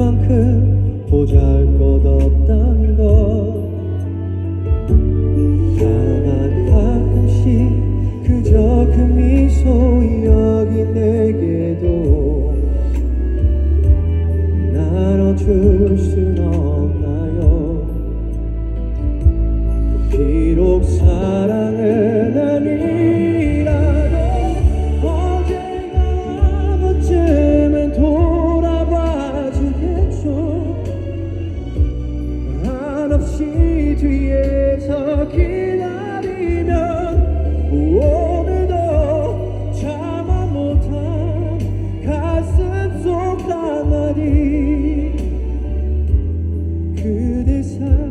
그만큼 보잘 것 없단 것. 다만 가끔씩 그저 그 미소 여기 내게도 나눠줄 순 없나요? 비록 사랑을 뒤에서 기다리면 오늘도 참아 못한 가슴 속 한마디 그대 사랑